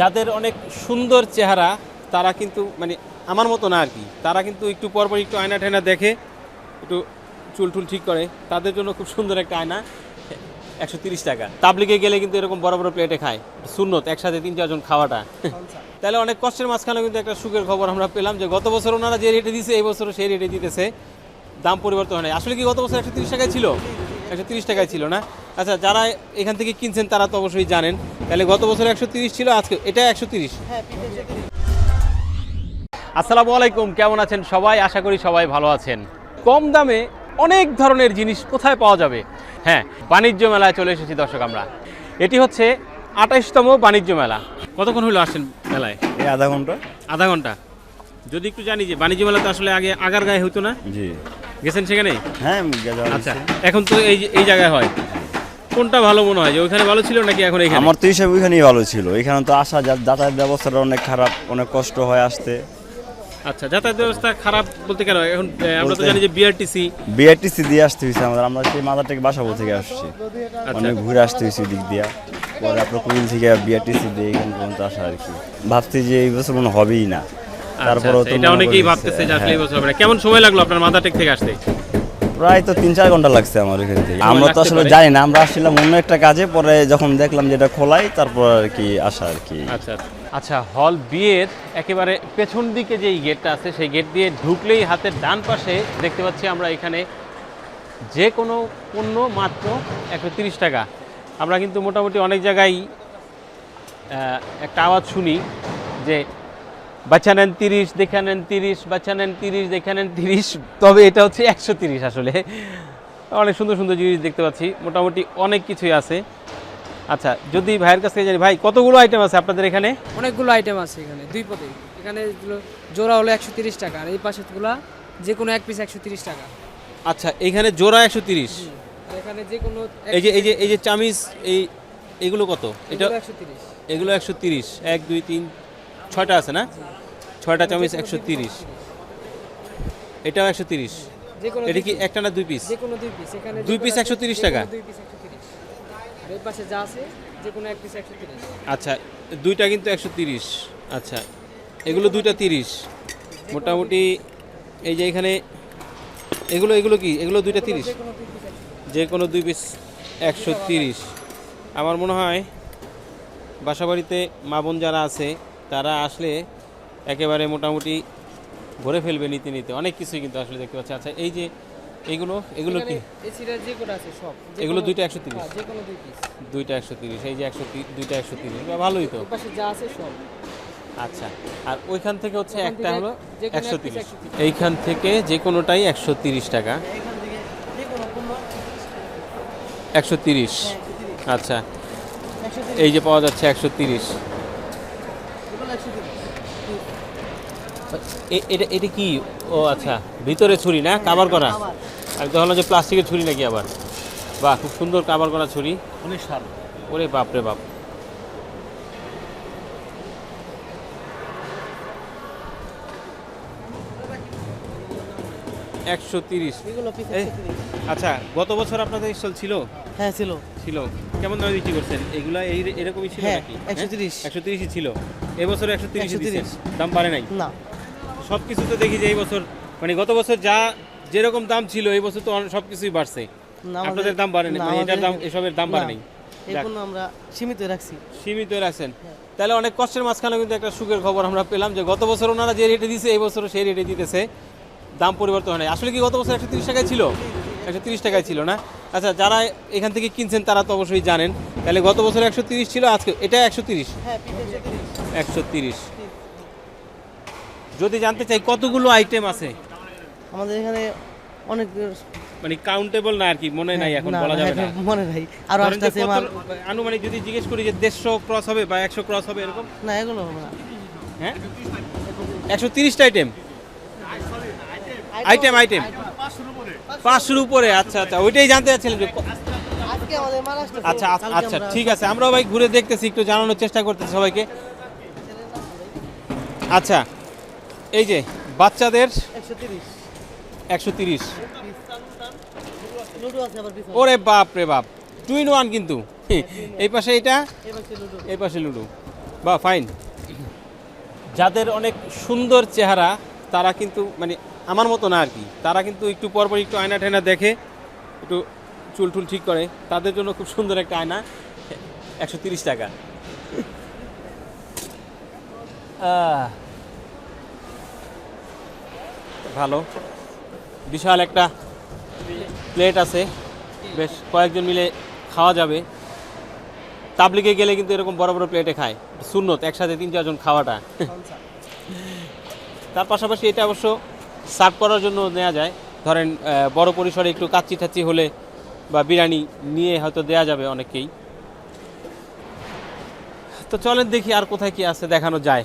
যাদের অনেক সুন্দর চেহারা তারা কিন্তু মানে আমার মতো না আর কি। তারা কিন্তু একটু পরপর একটু আয়না ঠায়না দেখে একটু চুল টুল ঠিক করে। তাদের জন্য খুব সুন্দর একটা আয়না একশো তিরিশ টাকা। তাবলিগে গেলে কিন্তু এরকম বড় বড় প্লেটে খায়। সুন্নত একসাথে তিন চারজন খাওয়াটা। তাহলে অনেক কষ্টের মাঝখানে কিন্তু একটা সুখের খবর আমরা পেলাম যে গত বছর ওনারা যে রেটে দিয়েছে এই বছরও সেই রেটে দিতেছে। দাম পরিবর্তন হয়। আসলে কি গত বছর একশো তিরিশ টাকায় ছিল? একশো তিরিশ টাকায় ছিল না? আচ্ছা যারা এখান থেকে কিনছেন তারা তো অবশ্যই জানেন। তাহলে গত বছর একশো তিরিশ ছিল আজকে এটা একশো তিরিশ। আসসালামু আলাইকুম কেমন আছেন সবাই? আশা করি সবাই ভালো আছেন। কম দামে অনেক ধরনের জিনিস কোথায় পাওয়া যাবে? হ্যাঁ বাণিজ্য মেলায় চলে এসেছি দর্শক আমরা। এটি হচ্ছে আঠাইশতম বাণিজ্য মেলা। কতক্ষণ হলো আসেন মেলায়? এই আধা ঘণ্টা। আধা ঘণ্টা। যদি একটু জানি যে বাণিজ্য মেলা তো আসলে আগে আগার গায়ে হতো না? জি। গেছেন সেখানে হ্যাঁ আচ্ছা এখন তো এই এই জায়গায় হয়। কোনটা ভালো মনে হয়? যে ওইখানে ভালো ছিল নাকি এখন এখানে? আমার তো হিসাবে ওইখানেই ভালো ছিল। এখানে তো আসা যা- যাতায়াত ব্যবস্থাটা অনেক খারাপ অনেক কষ্ট হয় আসতে। আচ্ছা যাতায়াত ব্যবস্থা খারাপ বলতে কেন? এখন আহ, আমরা তো বলতে- জানি যে বিআরটিসি বিআরটিসি দিয়ে আসতে হয়েছে আমাদের। আমরা সেই মাদার থেকে বাসাবো থেকে আসছি। আচ্ছা। অনেক ঘুরে আসতে হয়েছে দিক দিয়া। পরে আপনার কুমিল থেকে বিআরটিসি দিয়ে এখানে পর্যন্ত আসা আর কি। ভাবছি যে এই বছর মনে হবেই না। তারপরে আচ্ছা, এটা অনেকেই ভাবতেছে যে আসলে এই বছর হবে না। কেমন সময় লাগল আপনার মাদারটেক থেকে আসতে? প্রায় তো তিন চার ঘণ্টা লাগছে আমার এখান থেকে। আমরা তো আসলে। জানি না আমরা আসছিলাম অন্য একটা কাজে পরে যখন দেখলাম যে এটা খোলাই তারপর আর কি আসা আর কি। আচ্ছা আচ্ছা। হল বিয়ের একেবারে পেছন দিকে যেই গেটটা আছে সেই গেট দিয়ে ঢুকলেই হাতের ডান পাশে দেখতে পাচ্ছি আমরা এখানে যে কোনো পণ্য মাত্র একশো তিরিশ টাকা। আমরা কিন্তু মোটামুটি অনেক জায়গায় একটা আওয়াজ শুনি যে বাচ্চা নেন তিরিশ দেখে নেন তিরিশ বাচ্চা নেন তিরিশ দেখে নেন তিরিশ। তবে এটা হচ্ছে একশো তিরিশ আসলে। অনেক সুন্দর সুন্দর জিনিস দেখতে পাচ্ছি। মোটামুটি অনেক কিছুই আছে। আচ্ছা যদি ভাইয়ের কাছ থেকে জানি ভাই কতগুলো আইটেম আছে আপনাদের এখানে? অনেকগুলো আইটেম আছে এখানে দুই পদে। এখানে জোড়া হলো একশো তিরিশ টাকা আর এই পাশেগুলা যে কোনো এক পিস একশো তিরিশ টাকা। আচ্ছা এখানে জোড়া একশো তিরিশ। এখানে যে কোনো এই যে এই যে এই যে চামিজ এই এগুলো কত? এটা একশো তিরিশ। এগুলো একশো তিরিশ। এক দুই তিন ছয়টা আছে না? ছয়টা চামিজ একশো তিরিশ। এটাও একশো তিরিশ। এটা কি একটা না দুই পিস দুই পিস এখানে দুই যে piece কোনো- 130 যে টাকা? কোনো দুই পিস একশো তিরিশ। তিরিশ। আচ্ছা দুইটা কিন্তু একশো তিরিশ। আচ্ছা এগুলো দুইটা তিরিশ। মোটামুটি এই যে এখানে এগুলো এগুলো কি? এগুলো দুইটা তিরিশ? যে কোনো দুই পিস একশো যে কোনো দুই পিস একশো তিরিশ। আমার মনে হয় বাসাবাড়িতে মা বোন যারা আছে তারা আসলে একেবারে মোটামুটি ভরে ফেলবে নিতে নিতে। অনেক কিছুই কিন্তু আসলে দেখতে পাচ্ছি। আচ্ছা এই যে এগুলো এগুলো কি? এগুলো দুইটা একশো তিরিশ। হ্যাঁ, দুইটা একশো তিরিশ। এই যে একশো দুইটা একশো তিরিশ। ভালোই তো। যা আছে সব। আচ্ছা আর ওইখান থেকে হচ্ছে একটা হলো একশো তিরিশ। এইখান থেকে যে কোনোটাই একশো তিরিশ টাকা। এখান থেকে যে কোনো পণ্য। একশো তিরিশ। আচ্ছা। এই যে পাওয়া যাচ্ছে একশো তিরিশ। এটা এটা কি? ও আচ্ছা। ভিতরে ছুরি না? কাবার করা? আমি তো ভাবলাম যে প্লাস্টিকের ছুরি নাকি আবার। বাহ খুব সুন্দর কাবার করা ছুরি। অনেক সার। ওরে বাপ রে বাপ। একশো তিরিশ। আচ্ছা গত বছর আপনাদের স্টল ছিল? হ্যাঁ ছিল। ছিল। কেমন দামে বিক্রি করছেন? এগুলা এই এরকমই ছিল হ্যাঁ, নাকি? 130 একশো তিরিশই ছিল। এবছর একশো তিরিশ। 130 দাম বাড়ে নাই? না। সব দেখি যে এই বছর মানে গত বছর যা যেরকম দাম ছিল এই বছর তো সব কিছুই বাড়ছে। না, আমাদের- আপনাদের দাম বাড়ে নাই? না, মানে এটার দাম এসবের দাম বাড়ে না, নাই? এই যাক, পণ্য আমরা সীমিত রাখছি। সীমিত রাখছেন। তাহলে অনেক কষ্টের মাঝখানে কিন্তু একটা সুখের খবর আমরা পেলাম যে গত বছর ওনারা যে রেটে দিয়েছে এই বছরও সেই রেটে দিতেছে। দাম পরিবর্তন হয় নাই। আসলে কি গত বছর একশো তিরিশ টাকায় ছিল? একশো তিরিশ টাকায় ছিল না? আচ্ছা যারা এখান থেকে কিনছেন তারা তো অবশ্যই জানেন। তাহলে গত বছর একশো তিরিশ ছিল আজকে এটা একশো তিরিশ? হ্যাঁ একশো তিরিশ। যদি জানতে চাই কতগুলো আইটেম আছে? আমাদের এখানে অনেক মানে কাউন্টেবল না আর কি মনে নাই এখন না, বলা যাবে না। হ্যাঁ, মনে নাই। আরও আসতেছে কত- মাল আনুমানিক যদি জিজ্ঞেস করি যে দেড়শো ক্রস হবে বা একশো ক্রস হবে এরকম? না এগুলো হবে না। হ্যাঁ? একশো তিরিশটা আইটেম আইটেম আইটেম পাঁচশোর উপরে আচ্ছা আচ্ছা ওইটাই জানতে চাচ্ছিলাম যে আচ্ছা আচ্ছা, আচ্ছা ঠিক আছে আমরাও ভাই ঘুরে দেখতেছি একটু জানানোর চেষ্টা করতেছি সবাইকে। আচ্ছা এই যে বাচ্চাদের একশো তিরিশ। ওরে বাপ রে বাপ টু ইন ওয়ান কিন্তু। এই পাশে এটা এই পাশে লুডো। বা ফাইন। যাদের অনেক সুন্দর চেহারা তারা কিন্তু মানে আমার মতো না আর কি। তারা কিন্তু একটু পরপর একটু আয়না ঠায়না দেখে একটু চুল টুল ঠিক করে। তাদের জন্য খুব সুন্দর একটা আয়না একশো তিরিশ টাকা। ভালো। বিশাল একটা প্লেট আছে। বেশ কয়েকজন মিলে খাওয়া যাবে। তাবলিগে গেলে কিন্তু এরকম বড় বড় প্লেটে খায়। শূন্যত একসাথে তিন চারজন খাওয়াটা। তার পাশাপাশি এটা অবশ্য সার্ভ করার জন্য নেওয়া যায়। ধরেন বড় পরিসরে একটু কাচ্চি টাচ্চি হলে বা বিরিয়ানি নিয়ে হয়তো দেয়া যাবে অনেকেই তো চলেন দেখি আর কোথায় কি আছে দেখানো যায়।